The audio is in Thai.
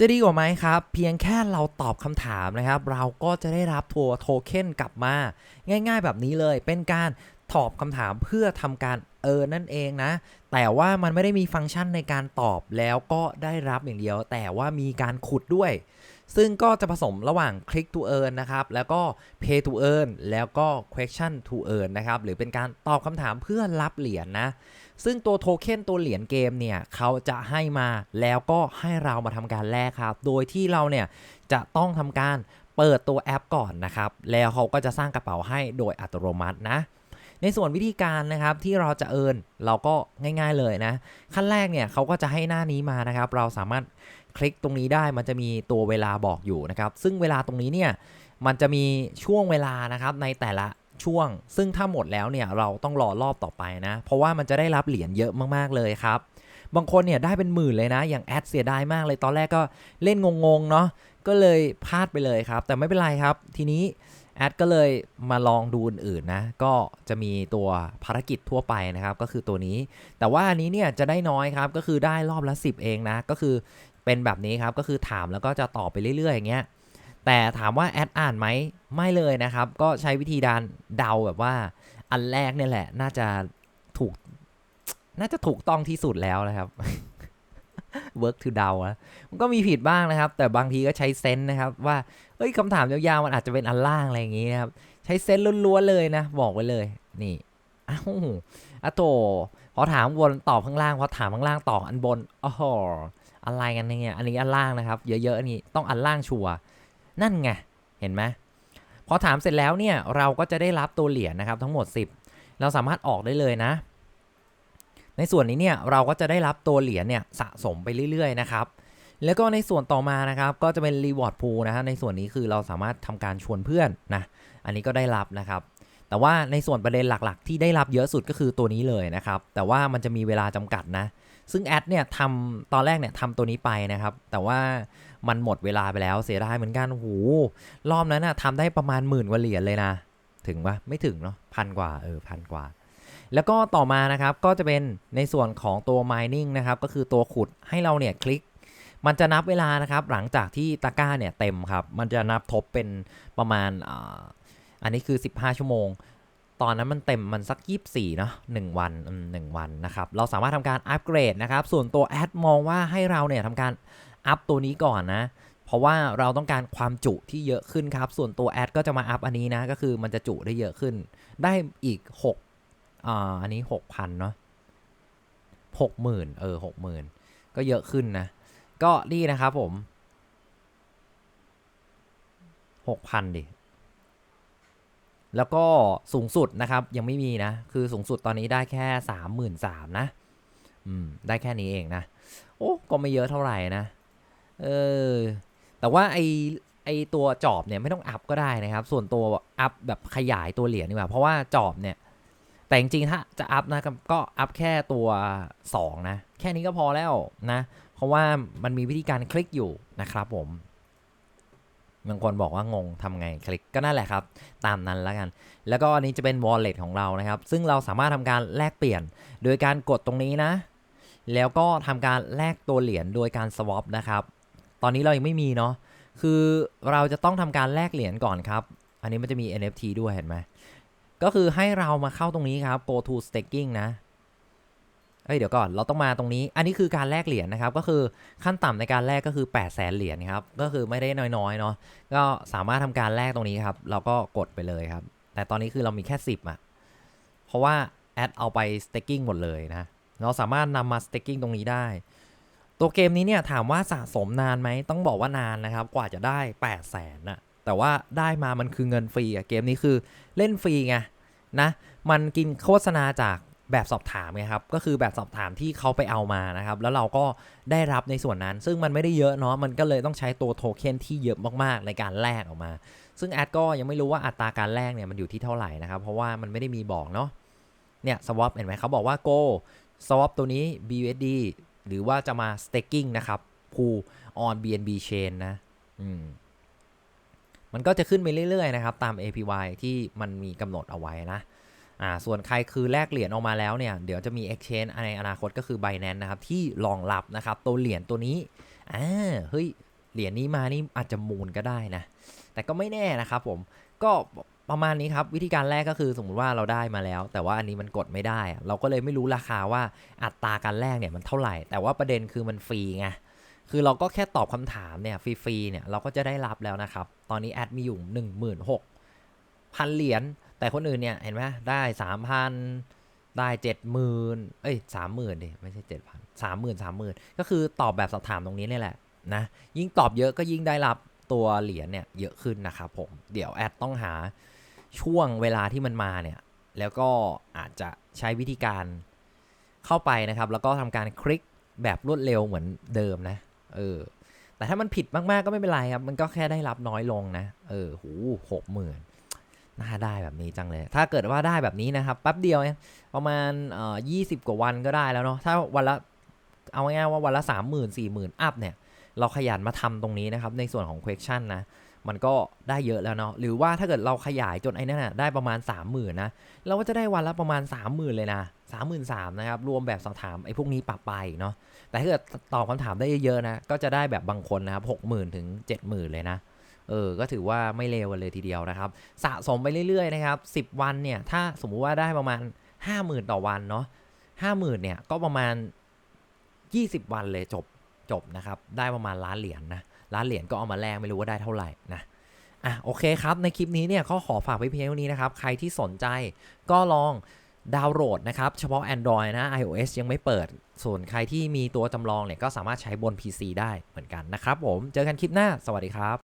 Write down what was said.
จะดีกว่าไหมครับ เพียงแค่เราตอบคำถามนะครับ เราก็จะได้รับทัวโทเค็นกลับมา ง่ายๆ แบบนี้เลย เป็นการตอบคำถามเพื่อทำการเออนั่นเองนะ แต่ว่ามันไม่ได้มีฟังก์ชันในการตอบแล้วก็ได้รับอย่างเดียว แต่ว่ามีการขุดด้วย ซึ่งก็จะผสมระหว่าง click to earn นะครับ แล้วก็ pay to earn แล้วก็ question to earn นะครับ หรือเป็นการตอบคำถามเพื่อรับเหรียญนะ ซึ่งตัวโทเค็นตัวเหรียญเกมเนี่ยเขาจะให้มาแล้วก็ให้เรามาทำการแลกครับ โดยที่เราเนี่ยจะต้องทำการเปิดตัวแอปก่อนนะครับ แล้วเขาก็จะสร้างกระเป๋าให้โดยอัตโนมัตินะในส่วนวิธีการนะครับที่เราจะเอินเราก็ง่าย ๆเลยนะ ขั้นแรกเนี่ยเขาก็จะให้หน้านี้มานะครับ เราสามารถ คลิกตรงนี้ได้มันจะมีตัวเวลาบอกอยู่นะครับ ซึ่งเวลาตรงนี้เนี่ยมันจะมีช่วงเวลานะครับในแต่ละช่วง ซึ่งถ้าหมดแล้วเนี่ยเราต้องรอรอบต่อไปนะ เพราะว่ามันจะได้รับเหรียญเยอะมากๆเลยครับ บางคนเนี่ยได้เป็นหมื่นเลยนะ อย่างแอดเสียดายมากเลย ตอนแรกก็เล่นงงๆเนาะ ก็เลยพลาดไปเลยครับ แต่ไม่เป็นไรครับ ทีนี้แอดก็เลยมาลองดูอื่นๆนะ ก็จะมีตัวภารกิจทั่วไปนะครับ ก็คือตัวนี้ แต่ว่าอันนี้เนี่ยจะได้น้อยครับ ก็คือได้รอบละ 10 เองนะ ก็คือ เป็นแบบนี้ครับก็คือถามแล้วก็จะตอบไปเรื่อยๆอย่างเงี้ยแต่ถามว่าแอดอ่านไหมไม่เลยนะครับ ก็ใช้วิธีการเดาแบบว่าอันแรกเนี่ยแหละ น่าจะถูก น่าจะถูกต้องที่สุดแล้วนะครับ work to เดานะมันก็มีผิดบ้างนะครับ แต่บางทีก็ใช้เซนส์นะครับ ว่าเฮ้ยคำถามยาวๆมันอาจจะเป็นอันล่างอะไรอย่างงี้นะครับ ใช้เซนส์ล้วนๆเลยนะ บอกไว้เลย นี่อ้าวอะโต พอถามบนตอบข้างล่างพอถามข้างล่างตอบอันบนอ๋ออะไรกันเนี่ยอันนี้อันล่างนะครับ เยอะๆอันนี้ต้องอันล่างชัวนั่นไงเห็นไหมพอถามเสร็จแล้วเนี่ยเราก็จะได้รับตัวเหรียญนะครับทั้งหมด 10 เราสามารถออกได้เลยนะ ในส่วนนี้เนี่ยเราก็จะได้รับตัวเหรียญเนี่ยสะสมไปเรื่อยๆนะครับแล้วก็ในส่วนต่อมานะครับก็จะเป็น reward pool นะฮะในส่วนนี้คือเราสามารถทำการชวนเพื่อนนะอันนี้ก็ได้รับนะครับ แต่ว่าในส่วนประเด็นหลักๆ ที่ได้รับเยอะสุดก็คือตัวนี้เลยนะครับ แต่ว่ามันจะมีเวลาจำกัดนะ ซึ่งแอดเนี่ยทำตอนแรกเนี่ยทำตัวนี้ไปนะครับ แต่ว่ามันหมดเวลาไปแล้วเสียดายเหมือนกันโอ้โหรอบนั้นนะทำได้ประมาณหมื่นกว่าเหรียญเลยนะ ถึงปะไม่ถึงเนาะพันกว่าเออพันกว่า แล้วก็ต่อมานะครับก็จะเป็นในส่วนของตัว mining นะครับ ก็คือตัวขุดให้เราเนี่ยคลิกมันจะนับเวลานะครับหลังจากที่ตะกร้าเนี่ยเต็มครับ มันจะนับทบเป็นประมาณ อันนี้คือ 15 ชั่วโมง ตอนนั้นมันเต็มมันสัก 24เนาะ1วันหนึ่งวันนะครับ เราสามารถทำการอัปเกรดนะครับ ส่วนตัวแอดมองว่าให้เราเนี่ยทำการอัพตัวนี้ก่อนนะ เพราะว่าเราต้องการความจุที่เยอะขึ้นครับ ส่วนตัวแอดก็จะมาอัพอันนี้นะ ก็คือมันจะจุได้เยอะขึ้น ได้อีก6อ่าอันนี้ 6,000เนาะ60,000เออ60,000 ก็เยอะขึ้นนะ ก็นี่นะครับผม 6,000ดิ แล้วก็สูงสุดนะครับยังไม่มีนะ คือสูงสุดตอนนี้ได้แค่33,000นะ อืม ได้แค่นี้เองนะ โอ้ก็ไม่เยอะเท่าไหร่นะ เออ แต่ว่าไอไอตัวจอบเนี่ยไม่ต้องอัพก็ได้นะครับ ส่วนตัวอัพแบบขยายตัวเหรียญดีกว่า เพราะว่าจอบเนี่ย แต่จริงๆถ้าจะอัพนะก็อัพแค่ตัว 2 นะ แค่นี้ก็พอแล้วนะ เพราะว่ามันมีวิธีการคลิกอยู่นะครับผม บางคนบอกว่างงทำไงคลิกก็นั่นแหละครับ ตามนั้นแล้วกัน แล้วก็อันนี้จะเป็น wallet ของเรานะครับ ซึ่งเราสามารถทำการแลกเปลี่ยน โดยการกดตรงนี้นะ แล้วก็ทำการแลกตัวเหรียญโดยการ swap นะครับ ตอนนี้เรายังไม่มีเนาะคือเราจะต้องทำการแลกเหรียญก่อนครับ อันนี้มันจะมี NFT ด้วยเห็นไหมก็คือให้เรามาเข้าตรงนี้ครับ go to staking นะ เอ้ยเดี๋ยวก่อนเราต้องมาตรงนี้ อันนี้คือการแลกเหรียญนะครับ ก็คือขั้นต่ำในการแลกก็คือ 8 0 0แสนเหรียญครับ ก็คือไม่ได้น้อยๆเนาะ ก็สามารถทำการแลกตรงนี้ครับ เราก็กดไปเลยครับ แต่ตอนนี้คือเรามีแค่ 10อะ่ะเพราะว่าแอดเอาไป staking หมดเลยนะ เราสามารถนำมา staking ตรงนี้ได้ ตัวเกมนี้เนี่ยถามว่าสะสมนานไหม ต้องบอกว่านานนะครับ กว่าจะได้ 8 0 0แสนน่ะแต่ว่าได้มามันคือเงินฟรีอะเกมนี้คือเล่นฟรีไงนะ มันกินโฆษณาจาก แบบสอบถามไงครับ ก็คือแบบสอบถามที่เขาไปเอามานะครับ แล้วเราก็ได้รับในส่วนนั้น ซึ่งมันไม่ได้เยอะเนาะ มันก็เลยต้องใช้ตัวโทเค็นที่เยอะมากๆ ในการแลกออกมา ซึ่งแอดก็ยังไม่รู้ว่าอัตราการแลกเนี่ยมันอยู่ที่เท่าไหร่นะครับ เพราะว่ามันไม่ได้มีบอกเนาะ เนี่ย swap เห็นไหมเขาบอกว่า go swap ตัวนี้ BUSD หรือว่าจะมา staking นะครับ pool on BNB chain นะ อืมมันก็จะขึ้นไปเรื่อยๆนะครับ ตาม APY ที่มันมีกำหนดเอาไว้นะ อ่าส่วนใครคือแลกเหรียญออกมาแล้วเนี่ย เดี๋ยวจะมี exchange ในอนาคตก็คือ Binance นะครับ ที่รองรับนะครับ ตัวเหรียญตัวนี้อ่าเฮ้ย เหรียญนี้มานี่อาจจะมูลก็ได้นะ แต่ก็ไม่แน่นะครับผมก็ประมาณนี้ครับ วิธีการแรกก็คือสมมุติว่าเราได้มาแล้ว แต่ว่าอันนี้มันกดไม่ได้ เราก็เลยไม่รู้ราคาว่าอัตราการแลกเนี่ยมันเท่าไหร่ แต่ว่าประเด็นคือมันฟรีไงคือเราก็แค่ตอบคำถามเนี่ยฟรีๆเนี่ยเราก็จะได้รับแล้วนะครับ ตอนนี้แอดมีอยู่ 1 6 0 0 0พันเหรียญ แต่คนอื่นเนี่ยเห็นไหมได้3,000ได้เจ็ดหมื่นเอ้ยสามหมื่นดิไม่ใช่เจ็ดพันสามหมื่นสามหมื่นก็คือตอบแบบสอบถามตรงนี้นี่แหละนะยิ่งตอบเยอะก็ยิ่งได้รับตัวเหรียญเนี่ยเยอะขึ้นนะครับผมเดี๋ยวแอดต้องหาช่วงเวลาที่มันมาเนี่ยแล้วก็อาจจะใช้วิธีการเข้าไปนะครับ แล้วก็ทำการคลิกแบบรวดเร็วเหมือนเดิมนะเออแต่ถ้ามันผิดมากๆก็ไม่เป็นไรครับ มันก็แค่ได้รับน้อยลงนะ เออหูหกหมื่น น่าได้แบบนี้จังเลย ถ้าเกิดว่าได้แบบนี้นะครับแป๊บเดียวเองประมาณเอ่อยี่สิบกว่าวันก็ได้แล้วเนาะถ้าวันละเอาง่ายๆว่าวันละสามหมื่นสี่หมื่นอัพเนี่ยเราขยันมาทำตรงนี้นะครับในส่วนของ question นะมันก็ได้เยอะแล้วเนาะหรือว่าถ้าเกิดเราขยายจนไอ้นั่นน่ะได้ประมาณ 3 0,000นะเราก็จะได้วันละประมาณ 30,000 เลยนะ33,000นะครับรวมแบบสอบถามไอ้พวกนี้ปรับไปเนาะแต่ถ้าเกิดตอบคำถามได้เยอะๆนะก็จะได้แบบบางคนนะครับ60,000ถึง70,000 เลยนะ เออก็ถือว่าไม่เลวเลยทีเดียวนะครับ สะสมไปเรื่อยๆนะครับ10 วันเนี่ยถ้าสมมุติว่าได้ประมาณ 50,000 ต่อวันเนาะ50,000เนี่ยก็ประมาณ 20 วันเลยจบจบนะครับได้ประมาณล้านเหรียญนะล้านเหรียญก็เอามาแลกไม่รู้ว่าได้เท่าไหร่นะอะโอเคครับ ในคลิปนี้เนี่ยก็ขอฝากไว้เพียงเท่านี้นะครับ ใครที่สนใจก็ลองดาวน์โหลดนะครับ เฉพาะ Android นะ iOS ยังไม่เปิด ส่วนใครที่มีตัวจำลองเนี่ยก็สามารถใช้บน PC ได้เหมือนกันนะครับผม เจอกันคลิปหน้า สวัสดีครับ